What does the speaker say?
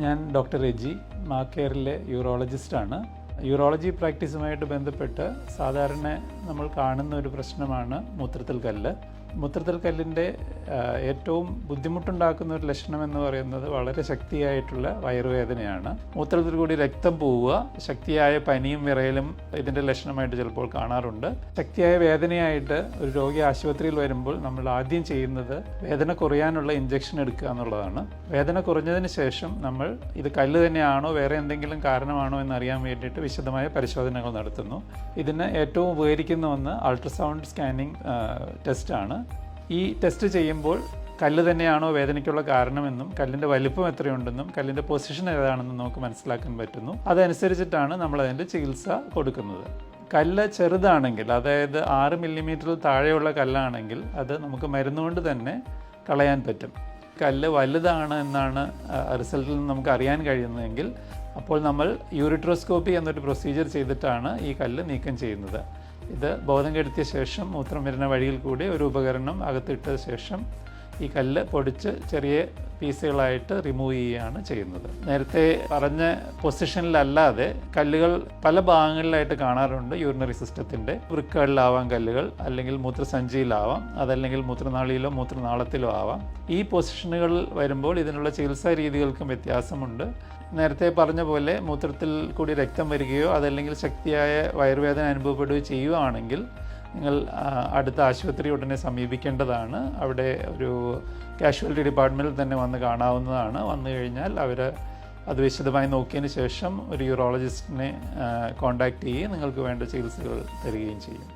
ഞാൻ ഡോക്ടർ രജി മാക്കേറിലെ യൂറോളജിസ്റ്റാണ് യൂറോളജി പ്രാക്ടീസുമായിട്ട് ബന്ധപ്പെട്ട് സാധാരണ നമ്മൾ കാണുന്ന ഒരു പ്രശ്നമാണ് മൂത്രത്തിൽ കല്ല്. മൂത്രത്തിൽ കല്ലിന്റെ ഏറ്റവും ബുദ്ധിമുട്ടുണ്ടാക്കുന്ന ഒരു ലക്ഷണം എന്ന് പറയുന്നത് വളരെ ശക്തിയായിട്ടുള്ള വയറുവേദനയാണ്. മൂത്രത്തിൽ കൂടി രക്തം പോവുക ശക്തിയായ പനിയും വിറയലും ഇതിന്റെ ലക്ഷണമായിട്ട് ചിലപ്പോൾ കാണാറുണ്ട്. ശക്തിയായ വേദനയായിട്ട് ഒരു രോഗി ആശുപത്രിയിൽ വരുമ്പോൾ നമ്മൾ ആദ്യം ചെയ്യുന്നത് വേദന കുറയാനുള്ള ഇഞ്ചക്ഷൻ എടുക്കുക എന്നുള്ളതാണ്. വേദന കുറഞ്ഞതിന് ശേഷം നമ്മൾ ഇത് കല്ല് തന്നെയാണോ വേറെ എന്തെങ്കിലും കാരണമാണോ എന്നറിയാൻ വേണ്ടിയിട്ട് വിശദമായ പരിശോധനകൾ നടത്തുന്നു. ഇതിന് ഏറ്റവും ഉപകരിക്കുന്ന ഒന്ന് അൾട്രാസൗണ്ട് സ്കാനിങ് ടെസ്റ്റാണ്. ഈ ടെസ്റ്റ് ചെയ്യുമ്പോൾ കല്ല് തന്നെയാണോ വേദനയ്ക്കുള്ള കാരണമെന്നും കല്ലിന്റെ വലിപ്പം എത്രയുണ്ടെന്നും കല്ലിന്റെ പൊസിഷൻ ഏതാണെന്നും നമുക്ക് മനസ്സിലാക്കാൻ പറ്റുന്നു. അതനുസരിച്ചിട്ടാണ് നമ്മൾ അതിന്റെ ചികിത്സ കൊടുക്കുന്നത്. കല്ല് ചെറുതാണെങ്കിൽ അതായത് ആറ് മില്ലിമീറ്ററിൽ താഴെയുള്ള കല്ലാണെങ്കിൽ അത് നമുക്ക് മരുന്നുകൊണ്ട് തന്നെ കളയാൻ പറ്റും. കല്ല് വലുതാണ് എന്നാണ് റിസൾട്ടിൽ നിന്ന് നമുക്ക് അറിയാൻ കഴിയുന്നതെങ്കിൽ അപ്പോൾ നമ്മൾ യൂറിട്രോസ്കോപ്പി എന്നൊരു പ്രൊസീജിയർ ചെയ്തിട്ടാണ് ഈ കല്ല് നീക്കം ചെയ്യുന്നത്. ഇത് ബോധം കെടുത്തിയ ശേഷം മൂത്രം വരുന്ന വഴിയിൽ കൂടി ഒരു ഉപകരണം അകത്തിട്ട ശേഷം ഈ കല്ല് പൊടിച്ച് ചെറിയ പീസുകളായിട്ട് റിമൂവ് ചെയ്യുകയാണ് ചെയ്യുന്നത്. നേരത്തെ പറഞ്ഞ പൊസിഷനിലല്ലാതെ കല്ലുകൾ പല ഭാഗങ്ങളിലായിട്ട് കാണാറുണ്ട്. യൂറിനറി സിസ്റ്റത്തിന്റെ വൃക്കകളിലാവാം കല്ലുകൾ അല്ലെങ്കിൽ മൂത്രസഞ്ചിയിലാവാം അതല്ലെങ്കിൽ മൂത്രനാളിയിലോ മൂത്രനാളത്തിലോ ആവാം. ഈ പൊസിഷനുകൾ വരുമ്പോൾ ഇതിനുള്ള ചികിത്സാ രീതികൾക്കും വ്യത്യാസമുണ്ട്. നേരത്തെ പറഞ്ഞ പോലെ മൂത്രത്തിൽ കൂടി രക്തം വരികയോ അതല്ലെങ്കിൽ ശക്തിയായ വയറുവേദന അനുഭവപ്പെടുകയോ ചെയ്യുകയാണെങ്കിൽ നിങ്ങൾ അടുത്ത ആശുപത്രി ഉടനെ സമീപിക്കേണ്ടതാണ്. അവിടെ ഒരു കാഷ്വാലിറ്റി ഡിപ്പാർട്ട്മെന്റിൽ തന്നെ വന്ന് കാണാവുന്നതാണ്. വന്നു കഴിഞ്ഞാൽ അവർ അത് വിശദമായി നോക്കിയതിന് ശേഷം ഒരു യൂറോളജിസ്റ്റിനെ കോൺടാക്റ്റ് ചെയ്യുകയും നിങ്ങൾക്ക് വേണ്ട ചികിത്സകൾ തരികയും ചെയ്യും.